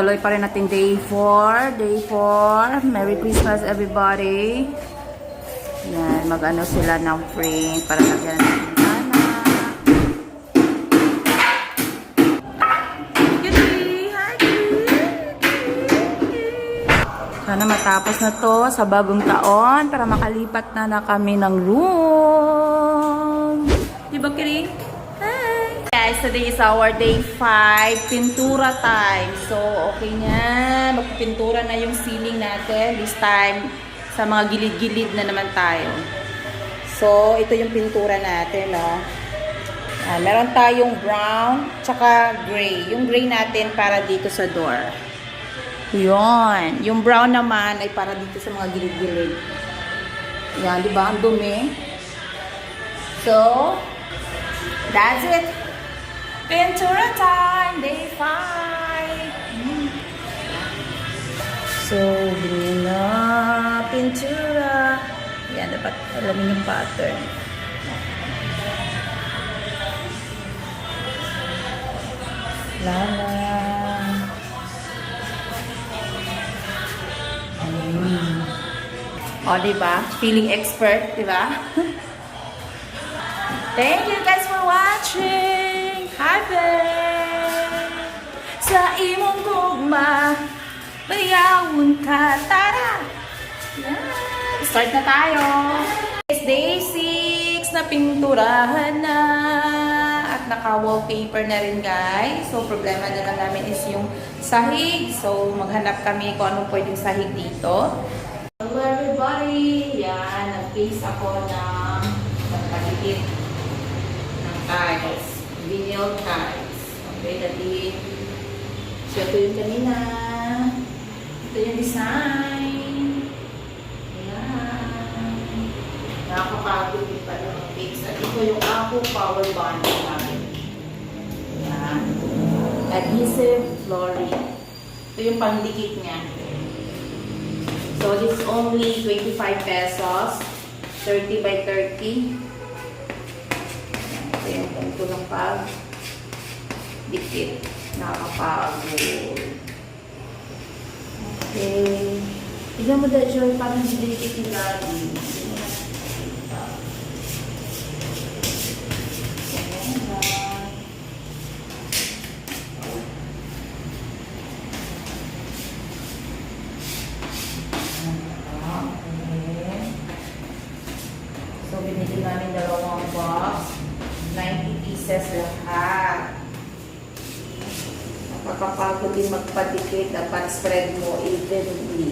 Tuloy pa rin natin day 4. Day 4. Merry Christmas everybody. Yan, mag-ano sila ng frame para lagyan Kitty! Sana matapos na to sa bagong taon para makalipat na na kami ng room. Di ba, Kitty? Guys, today is our day 5, pintura time. So, okay na. Magpintura na yung ceiling natin. This time, sa mga gilid-gilid na naman tayo. So, ito yung pintura natin, no? Ah, meron tayong brown, tsaka gray. Yung gray natin para dito sa door. Yun. Yung brown naman ay para dito sa mga gilid-gilid. Yan, di ba? Ang dumi. So, that's it. Pintura time, day 5. So, green na pintura. Yan, dapat alamin yung pattern. Lala. Mm. O, diba? Feeling expert, diba? Thank you guys for watching. There. Sa imong gugma, bayawon ka. Tara! Yan. Start na tayo. It's day 6 na pinturahan na. At naka-wallpaper na rin guys. So, problema na lang namin is yung sahig. So, maghanap kami kung anong pwedeng sahig dito. Hello everybody! Yan, nag-face ako ng pagpalikit ng tiles. Vinyl tiles. Okay, dati. So, ito yung kanina. Ito yung design. Ayan. Nakakapagod din pala ng face. At ito yung ako power bond namin. Ayan. Adhesive flooring. Ito yung pandikit niya. So, is only 25 pesos. 30 by 30. Ito yung punto ng pag dikit. Nakakapagod. Okay. Tignan mo dahil, Joy, parang yung lagi. Hindi lang. Ah, okay. So, binili namin dalawang box. 90 pieces lahat. Nakakapagod din magpadikit. Dapat spread mo evenly.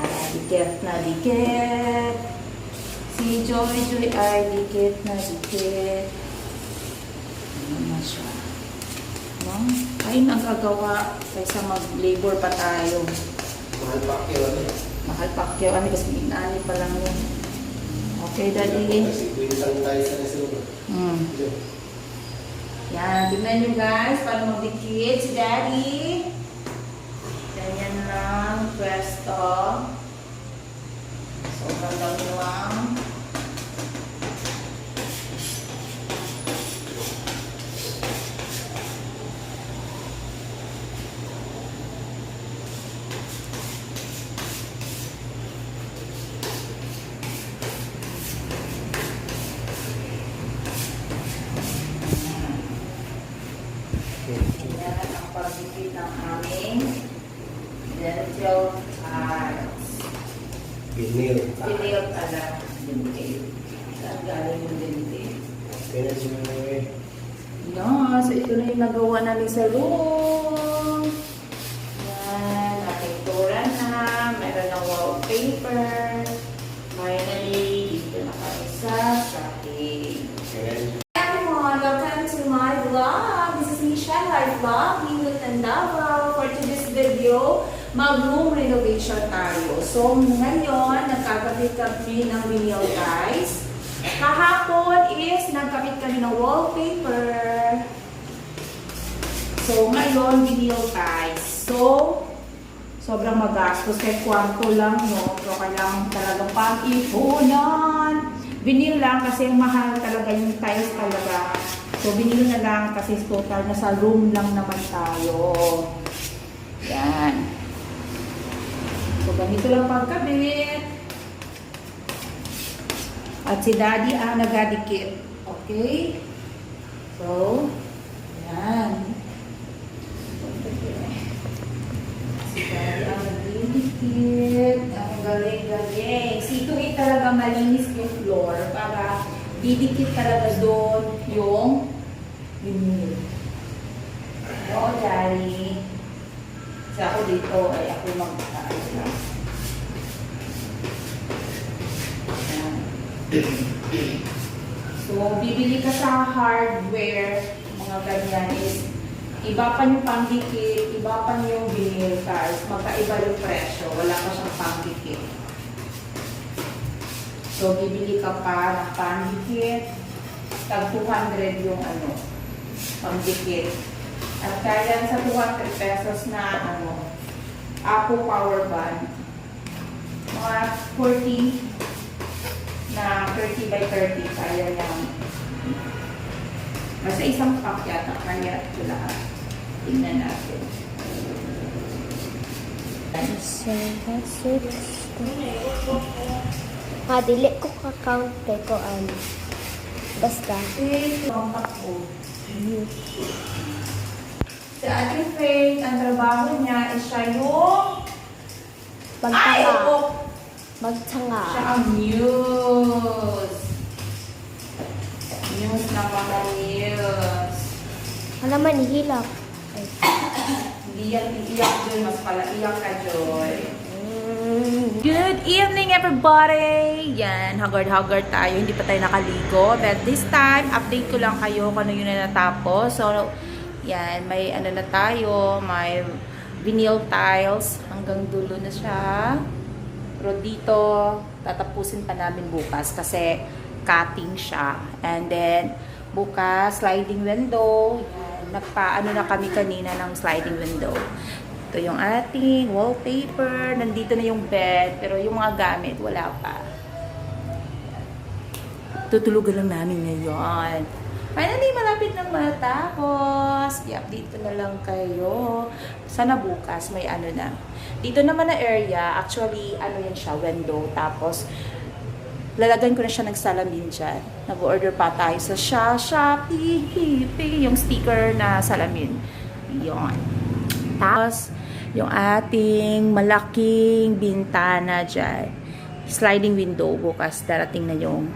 Para dikit na dikit. Si Joy Joy ay dikit na dikit. Ano na siya? No? Ay, nagagawa kaysa mag-labor pa tayo. Mahal pa kayo, ano? Mahal pa kaya kami kasi inaani pa lang yun. Okay, Daddy. Kasi pinsan tayo sa nasunod. Hmm. Yan, tignan nyo guys, paano magdikit si Daddy. Ganyan lang, pwesto. Sobrang dami lang. Yan ang pagdikit ng aming dental tiles. Binil. Pinil pala. Dental. Saan galing yung siya eh. No, so ito na yung nagawa namin sa room. Yan, nakitura na. Meron ng wallpaper. Finally, dito na kami sa shopping. Kaya everyone, welcome to my vlog. This is Michelle Live Vlog, Minut and Davao. For today's video, mag-room renovation tayo. So, ngayon, nagkakabit kami ng vinyl guys. Kahapon is nagkabit kami ng wallpaper. So, ngayon, vinyl guys. So, sobrang magastos. Kahit kwarto lang, no? So, kailangan talagang pang-ipunan. Vinyl lang kasi mahal talaga yung tiles talaga. So, vinyl na lang kasi total na sa room lang naman tayo. Lang pagkabit. At si daddy ang nagadikit. Okay? So, yan. Si daddy ang nagdidikit. Ang galing-galing. Si Ituin talaga malinis yung floor para didikit talaga doon yung vinyl. Oo, daddy. Kasi ako dito ay ako mag-aayos lang. So, bibili ka sa hardware, mga ganyan is, iba pa yung pangdikit, iba pa yung vinyl tiles, magkaiba yung presyo, wala pa siyang pangdikit. So, bibili ka pa ng pangdikit, tag 200 yung ano, pangdikit. At kaya sa 200 pesos na ano, Apple Power Band, mga 40 na 30 by 30 kaya yan. Basta isang pack yata, kaya ito lahat. Tingnan natin. Ah, dili ko ka-count kay ko ano. Basta. Si Ate Faith, ang trabaho niya is siya yung... Ay, Magtanga. oo! Magtanga. Siya ang news. News na mga news. Ano man ihilak? Ay. Hindi yan iiyak dun, mas pala iyak ka, Joy. Mm. Good evening, everybody! Yan, haggard-haggard tayo. Hindi pa tayo nakaligo. But this time, update ko lang kayo kung ano yung na natapos. So, yan, may ano na tayo. May vinyl tiles. Hanggang dulo na siya. Pero dito, tatapusin pa namin bukas kasi cutting siya. And then, bukas, sliding window. Nagpa-ano na kami kanina ng sliding window. Ito yung ating wallpaper. Nandito na yung bed. Pero yung mga gamit, wala pa. Tutulugan lang namin ngayon. Finally, malapit nang matapos. I-update ko na lang kayo. Sana bukas may ano na. Dito naman na area, actually, ano yan siya, window. Tapos, lalagyan ko na siya ng salamin dyan. Nag-order pa tayo sa Sha, Shopee, yung sticker na salamin. Yon. Tapos, yung ating malaking bintana dyan. Sliding window bukas. Darating na yung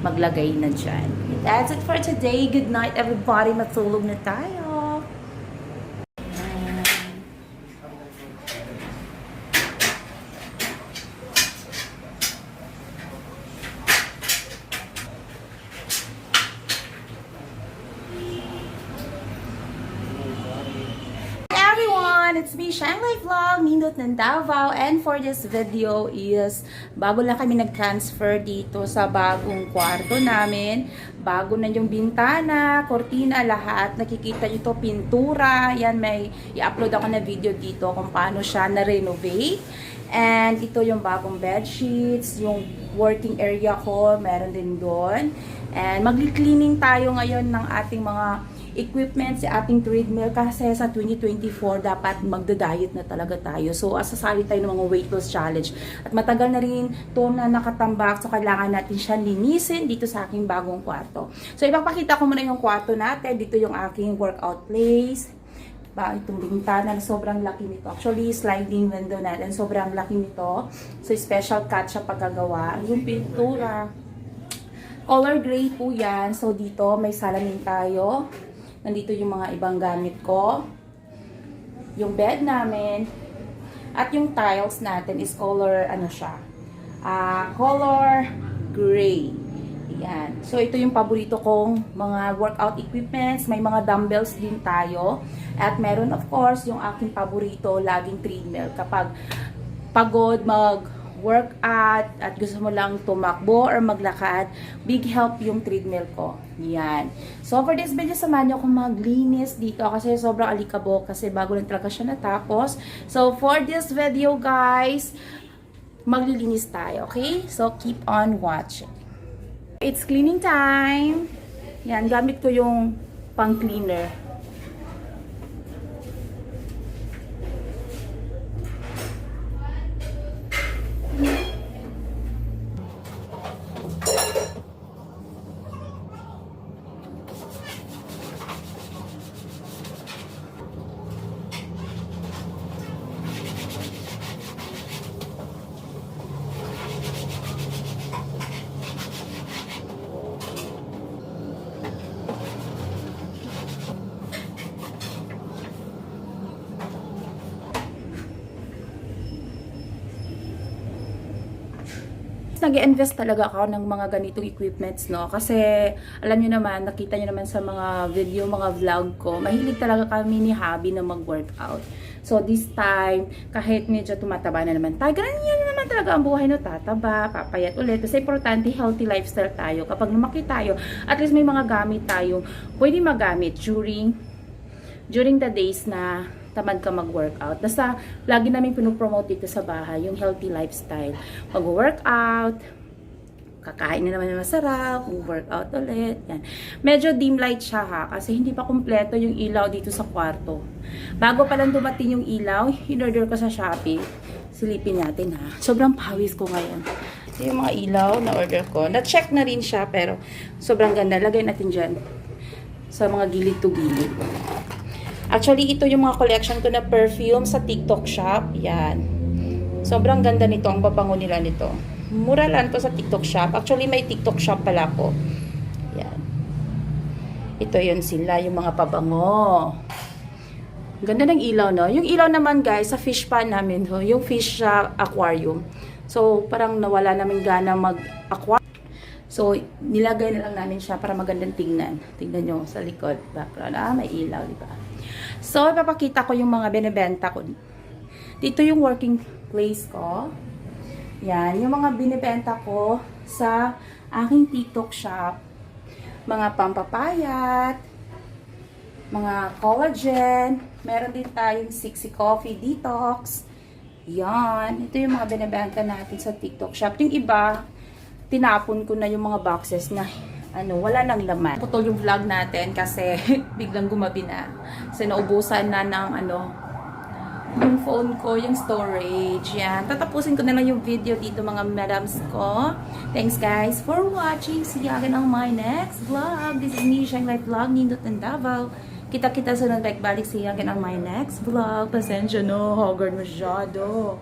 maglagay na dyan. That's it for today. Good night, everybody. Matulog na tayo. Everyone! It's me, Life Vlog, Nindot ng Davao. And for this video is, bago lang kami nag-transfer dito sa bagong kwarto namin. Bago na yung bintana, kortina, lahat. Nakikita nyo to, pintura. Yan, may i-upload ako na video dito kung paano siya na-renovate. And ito yung bagong bed sheets, yung working area ko, meron din doon. And magli-cleaning tayo ngayon ng ating mga equipment sa ating treadmill kasi sa 2024 dapat magda-diet na talaga tayo. So, asasali tayo ng mga weight loss challenge. At matagal na rin to na nakatambak so kailangan natin siya linisin dito sa aking bagong kwarto. So, ipapakita ko muna yung kwarto natin. Dito yung aking workout place. Ba, itong bintana na sobrang laki nito. Actually, sliding window natin. Sobrang laki nito. So, special cut siya pagkagawa. Yung pintura, color gray po yan. So, dito may salamin tayo. Nandito yung mga ibang gamit ko. Yung bed namin. At yung tiles natin is color, ano siya, ah color gray. Yan. So, ito yung paborito kong mga workout equipments. May mga dumbbells din tayo. At meron, of course, yung aking paborito, laging treadmill. Kapag pagod mag workout at gusto mo lang tumakbo or maglakad, big help yung treadmill ko. Yan. So, for this video, samahan niyo akong maglinis dito kasi sobrang alikabok kasi bago lang talaga siya natapos. So, for this video, guys, maglilinis tayo, okay? So, keep on watching. It's cleaning time. Yan, gamit ko yung pang cleaner. Nag invest talaga ako ng mga ganitong equipments, no? Kasi, alam nyo naman, nakita nyo naman sa mga video, mga vlog ko, mahilig talaga kami ni Habi na mag-workout. So, this time, kahit medyo tumataba na naman tayo, ganun naman talaga ang buhay, no? Tataba, papayat ulit. Kasi, importante, healthy lifestyle tayo. Kapag lumaki tayo, at least may mga gamit tayo, pwede magamit during during the days na tamad ka mag-workout. Basta, lagi namin pinopromote dito sa bahay, yung healthy lifestyle. Mag-workout, kakain na naman ng masarap, workout ulit. Yan. Medyo dim light siya ha, kasi hindi pa kumpleto yung ilaw dito sa kwarto. Bago pa lang dumating yung ilaw, in-order ko sa Shopee. Silipin natin ha. Sobrang pawis ko ngayon. Ito yung mga ilaw na order ko. Na-check na rin siya, pero sobrang ganda. Lagay natin dyan sa mga gilid to gilid. Actually, ito yung mga collection ko na perfume sa TikTok shop. Yan. Sobrang ganda nito. Ang babango nila nito. Mura lang to sa TikTok shop. Actually, may TikTok shop pala ko. Yan. Ito yun sila, yung mga pabango. Ganda ng ilaw, no? Yung ilaw naman, guys, sa fish pan namin, ho, yung fish aquarium. So, parang nawala namin gana mag-aquarium. So, nilagay na lang namin siya para magandang tingnan. Tingnan nyo sa likod, background. Ah, may ilaw, di ba? So, ipapakita ko yung mga binibenta ko. Dito yung working place ko. Yan, yung mga binibenta ko sa aking TikTok shop. Mga pampapayat, mga collagen, meron din tayong 60 Coffee Detox. Yan, ito yung mga binibenta natin sa TikTok shop. Yung iba, tinapon ko na yung mga boxes na ano, wala nang laman. Putol yung vlog natin kasi biglang gumabi na. Kasi naubusan na ng ano, yung phone ko, yung storage. Yan. Tatapusin ko na lang yung video dito mga madams ko. Thanks guys for watching. See you again on my next vlog. This is me, Shine Life Vlog, Nindot and Davao. Kita-kita sa balik balik See you again on my next vlog. Pasensya no, hogard masyado.